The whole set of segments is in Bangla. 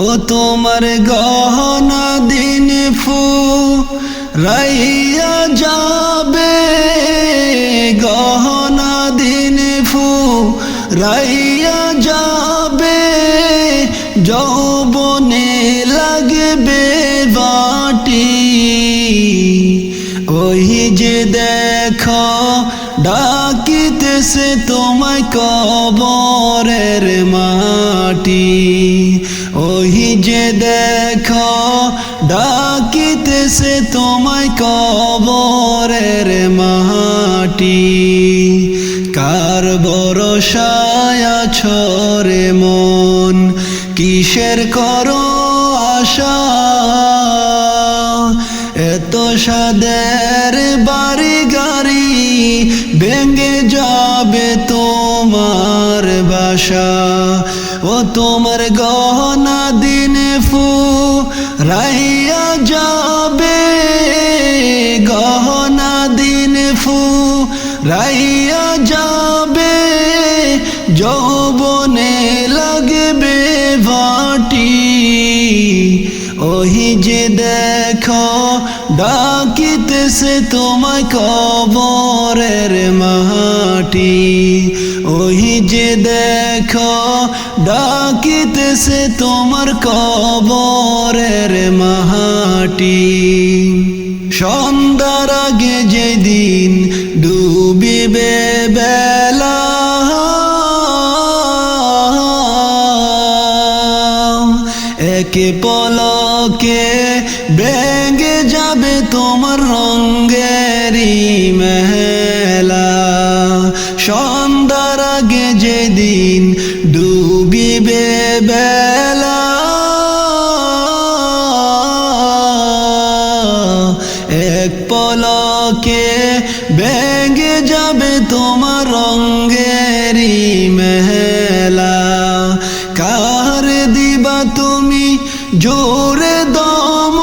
ও তোমার গহনা দিন ফু, রাইয়া যাবে গহনা দিন ফু, রাইয়া যাবে, যৌবনে লাগবে বাটি। ওই যে দেখো, ডাকিতেছে তোমায় কবরের মাটি। ওই যে দেখো, ডাকিতেছে তোমায় কবরের মাটি। কার ভরসায় ছরে মন? কিসের করো আশা? এত সাদের বাড়ি গাড়ি ভেঙে যাবে তোমার বাসা। ও তোমার গহনা দিনে ফু রাইয়া যাবে। গহনা দিনে ফু রাইয়া যাবে। যৌবনে লাগবে ভাটি। ওহি যে দেখো, ডাকিতেছে তোমায় কবরের মাটি। ওহি যে দেখো ডাকিতেছে তোমার কবরের মাটি সন্ধ্যার আগে যেদিন ডুবিবে বেলা। একে পলকে তুমি জোরে দম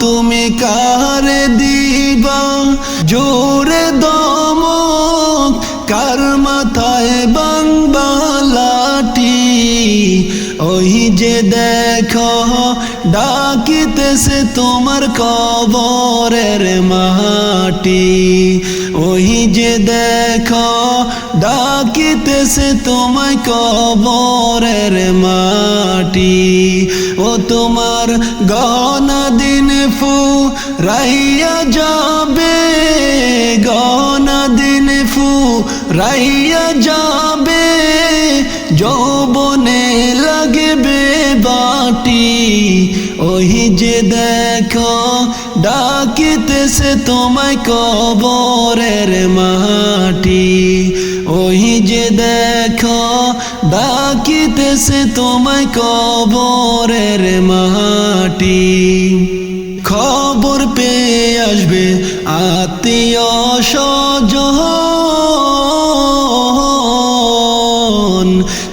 তুমি কার দিবা? জোরে দম, কার মাথায় বাংবালাটি ওই যে দেখো, ডাকিতেছে তোমার কবরের মাটি। ওই যে দেখো ডাকিতেছে তোমায় কবরের মাটি ও তোমার গহনা দিন ফু রাইয়া যাবে, গহনা দিন ফু রাইয়া যাবে, যৌবনে লাগবে বাটি। ওই যে দেখো, ডাকিতেছে তোমায় কবরের মাটি। ওই যে দেখো ডাকিতেছে তোমায় কবরের মাটি। খবর পেয়ে আসবে আত্মীয় স্বজন।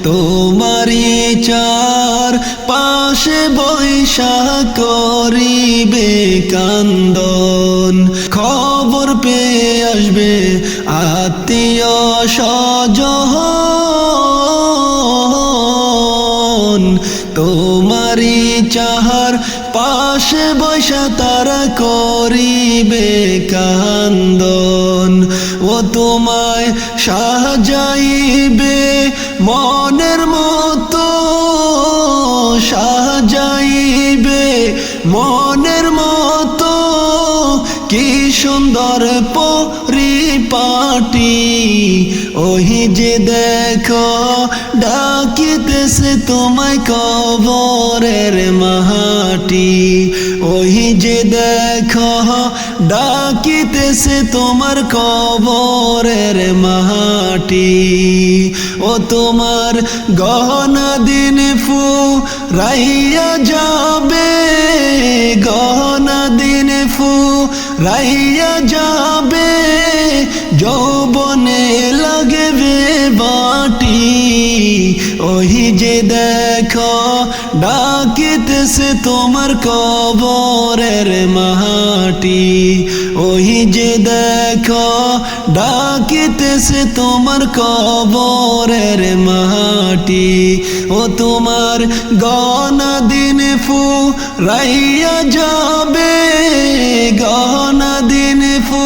তোমারি চার পাশে বৈশা করিবে কান্দন কান্দন ও তোমায় সাজাইবে মনের মতো। সাজাইবে মনের মতো। কি সুন্দর পরিপাটি। ওহি যে দেখো, ডাকিতেছে তোমায় কবরের মাহাটি। ওহি যে দেখো ডাকিতেছে তোমার কবরের মাটি। ও তোমার গহনা দিন ফু রাইয়া যাবে। গহনা দিন ফু রাইয়া যাবে। যৌবনে লাগবে বাটি। ওই যে দেখো ডাকিতেছে তোমার কবরের মাটি। ওই যে দেখো ডাকিতেছে তোমার কবরের মাটি। ও তোমার গনা দিন ফু রাইয়া যাবে গনা দিন ফু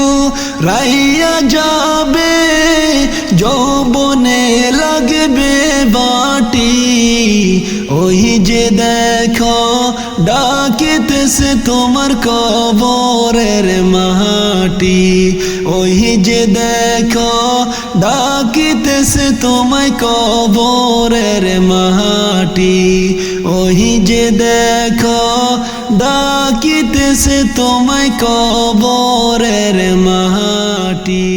রাইয়া যাবে। যৌবনে লাগবে ওই যে দেখো ডাকিতেছে তোমার কবরের মাটি। ওই যে দেখো ডাকিতেছে তোমায় কবরের মাটি। ওই যে দেখো ডাকিতেছে তোমায় কবরের মাটি।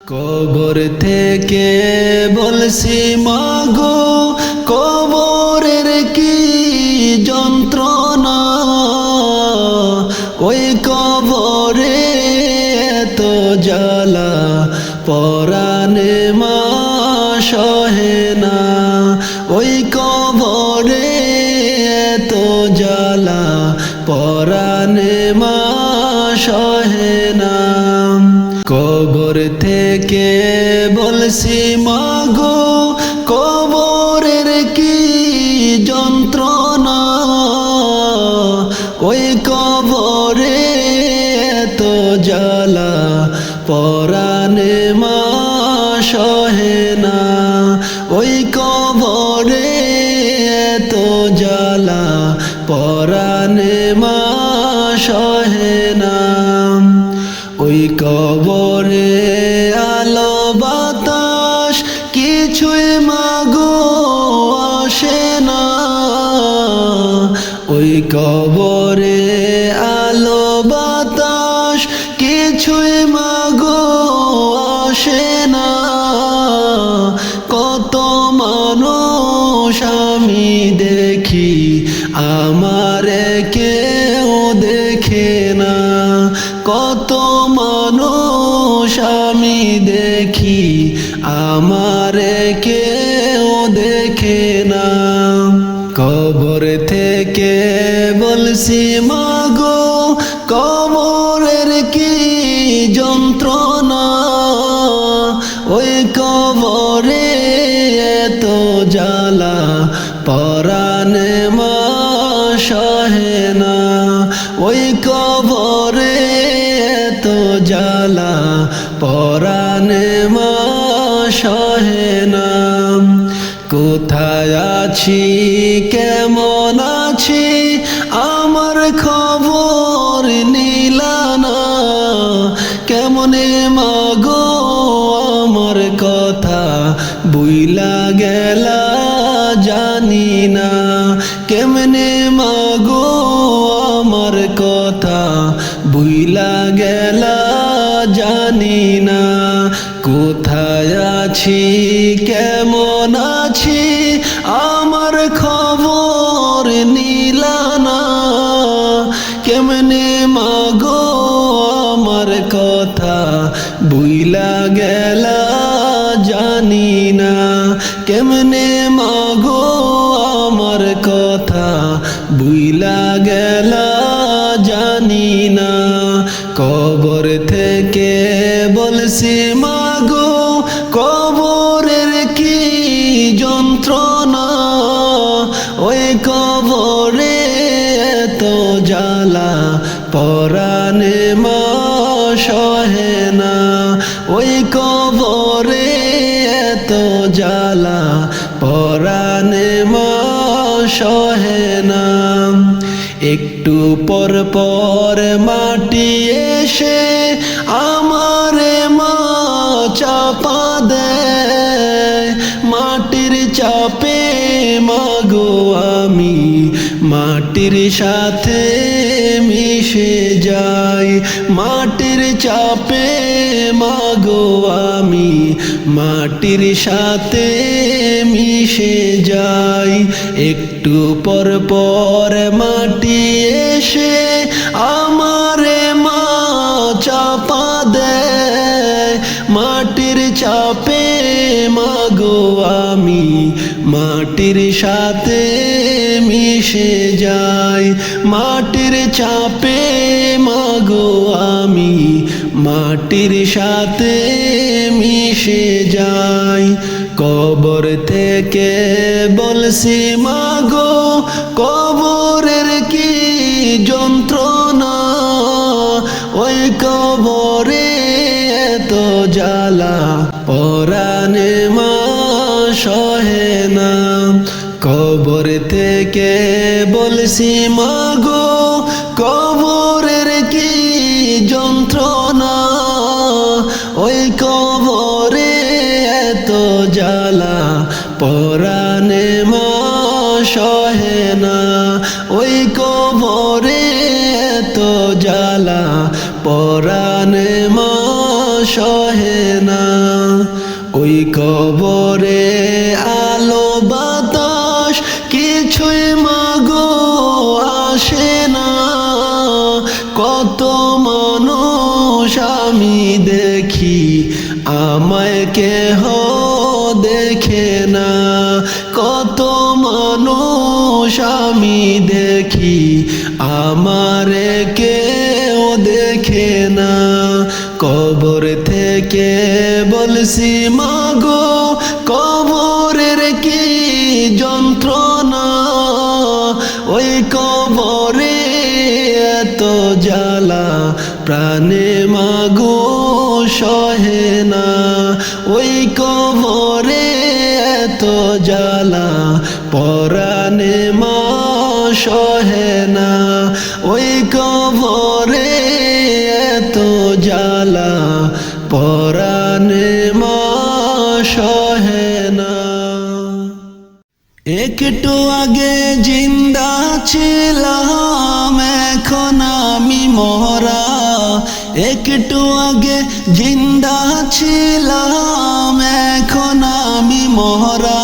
কবর থেকে বলছি, মাগো কবরের কি যন্ত্রণা? ওই কবরে তো জ্বালা, পরাণে মা সহে না। ওই কবরে তো জ্বালা, পরাণে মা সহে না। কবর থেকে বলছি মাগো কবরে দেখি আমার কেউ দেখে না। কবর থেকে বলছি মাগো কোথায় আছি? কেমন আছি? আমার খবর খবর নীলানা কেমনে মাগো আমার কথা? বুইলা গেলা জানি না কেমনে জ্বালা পরানে মা সহে না। ওই কবরে এত জালা পরানে মা সহে না। একটু পর পর মাটি এসে মাটির সাথে মিশে যাই। মাটির চাপে মাগো আমি। মাটির সাথে মিশে যাই। একটু পর পর মাটি এসে আমারে মা চাপা দেয়। মাটির চাপে মাগো আমি। মাটির সাথে মিশে যায় মাটির চাপে, মাগো আমি মাটির সাথে মিশে যাই। কবর থেকে বলছি, মাগো, কবরের কি যন্ত্রণা? ওই কবরে এত জ্বালা, পরাণে মা সহে না। কবর থেকে বলছি, মাগো, কবরের কি যন্ত্রণা? ওই কবরে এত জ্বালা, পরাণে মা সহে না। ওই কবরে এত জ্বালা, পরাণে মা সহে না। ওই কবরে আসে না। কত মানুষ আমি দেখি, আমায় কেহ দেখে না। কত মানুষ আমি দেখি, আমারে কেউ দেখে না। কবর থেকে বলছি, মাগো কবরের প্রাণে মাগো সহে না, ওই কবরে এত জ্বালা, পরাণে মা সহে না, ওই কবরে এত জ্বালা, পরাণে মা সহে না। একটু আগে জিন্দা ছিলাম, এখন আমি মরা। একটু আগে জিন্দা ছিলাম, এখন আমি মহরা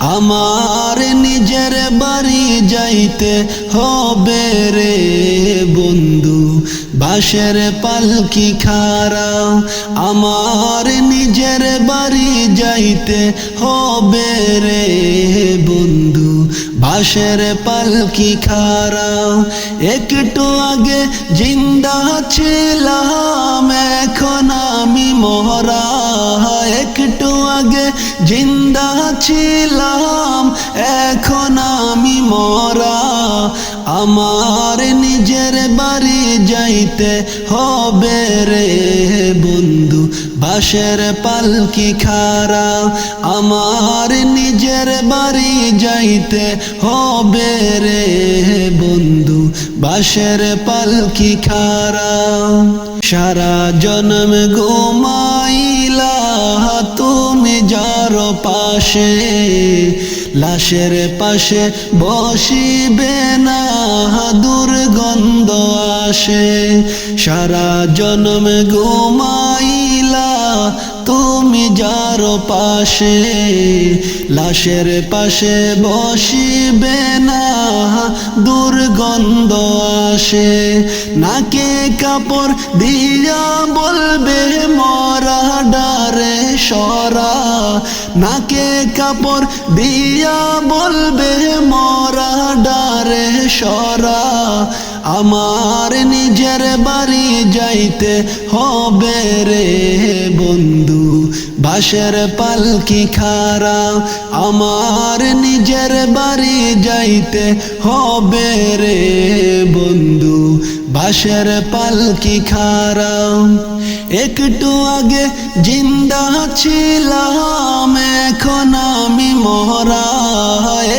আমার নিজের বাড়ি যাইতে হবে রে বন্ধু, বাঁশের পালকি খারা? আমার নিজের বাড়ি যাইতে হবে রে বন্ধু। বাঁশের পালকি খারা? একটু আগে জিন্দা ছিলাম, এখন আমি মরা। একটু আগে জিন্দা ছিলাম, এখন আমি মরা। আমার নিজের বাড়ি যাইতে হবে রে বন্ধু বাঁশের পালকি খারা? আমার নিজের বাড়ি যাইতে হবে রে বন্ধু, বাঁশের পালকি খারা? সারা জন্ম ঘুমাইলা, তুমি যার পাশে। লাশের পাশে বসিবে না, দুর্গন্ধ আসে। সারা জন্ম ঘুমাইলা তুমি যার পাশে, লাশের পাশে বসিবে না, দুর্গন্ধ আসে। নাকে কাপড় দিয়া বলবে, মরা ডারে সরা। নাকে কাপড় দিয়া বলবে, মরা ডারে সরা। আমার নিজের বাড়ি যাইতে হবে রে বন্ধু। বাসের পালকি খারা আমার নিজের বাড়ি যাইতে হবে রে বন্ধু। বাসের পালকি খারা একটু আগে জিন্দা ছিলাম, এখন আমি মরা।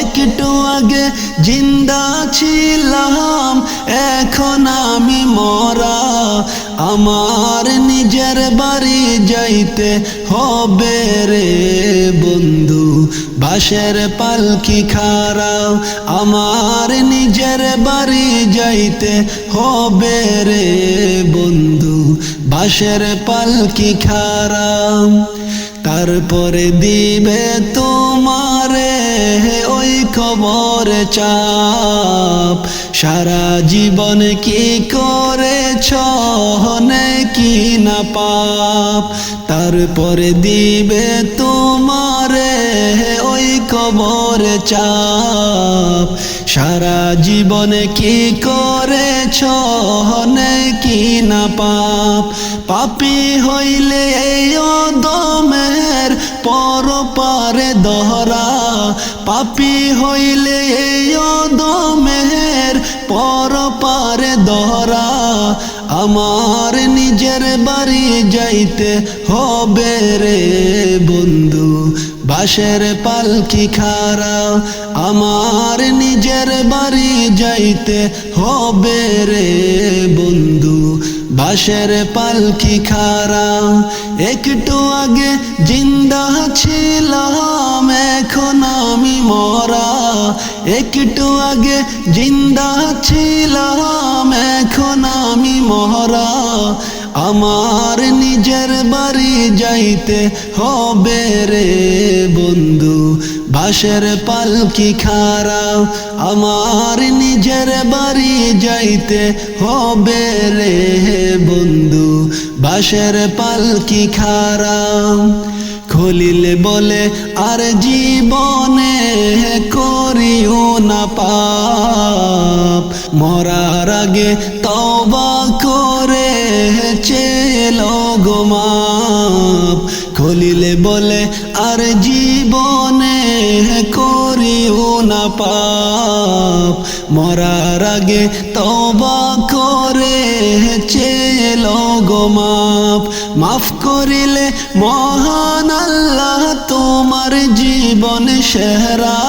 একটু আগে জিন্দা ছিলাম, এখন আমি মরা। আমার নিজের বাড়ি যাইতে হবে রে বন্ধু বাসের পালকি খারা আমার নিজের বাড়ি যাইতে হবে রে বন্ধু বাঁশের পালকি খারা তারপরে দিবে তোমারে ওই খবর চাপ। সারা জীবন কি করেছ কি না পাপ? তারপরে দিবে তোমারে ওই খবর চাপ। সারা জীবনে কি করেছ? কি না পাপ? পাপি হইলে এই অদমের পর পারে দহরা। পাপি হইলে এই অদমের পর পারে দহরা। আমার নিজের বাড়ি যাইতে হবে রে বন্ধু। বাসের পালকি খারা? আমার নিজের বাড়ি যাইতে হবে রে বন্ধু। বাসের পালকি খারা? একটু আগে জিন্দা ছিলাম, এখন আমি মরা। একটু আগে জিন্দা ছিলাম, এখন আমি মহরা আমার নিজের বাড়ি যাইতে হবে রে বন্ধু। বাসের পালকি খারা আমার নিজের বাড়ি যাইতে হবে রে বন্ধু। বাসের পালকি খারা খলিল বলে, আর জীবনে করিও না পাপ। মরার আগে তবা খলিলে বলে, আর জীবনে করিও না পাপ। মরার আগে তবা করে চেল গোমাপ মাফ করিলে মহান আল্লাহ তোমার জীবন সেহরা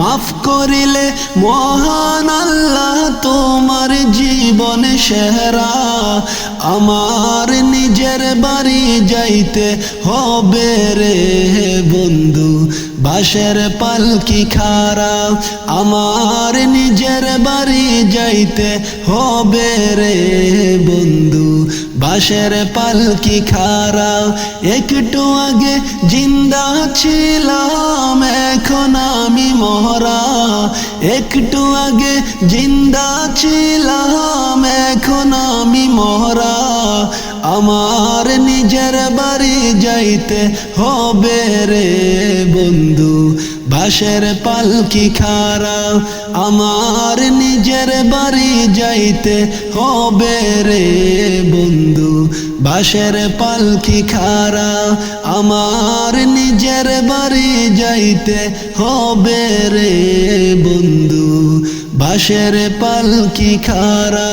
মাফ করিলে মহান আল্লাহ তোমার জীবন সেহরা, আমার নিজের বাড়ি যাইতে হবে রে বন্ধু। বাসের পালকি খারা, আমার নিজের বাড়ি যাইতে হবে রে বন্ধু। বাসের পালকি খারা, একটু আগে জিন্দা ছিলাম, এখন আমি মহরা। একটু আগে জিন্দা ছিলাম এখন আমি মহরা আমার নিজের বাড়ি যাইতে হবে রে বন্ধু। বাসের পালকি খারা আমার নিজের বাড়ি যাইতে হবে রে বন্ধু। বাসের পালকি খারা আমার নিজের বাড়ি যাইতে হবে রে বন্ধু। বাসের পালকি খারা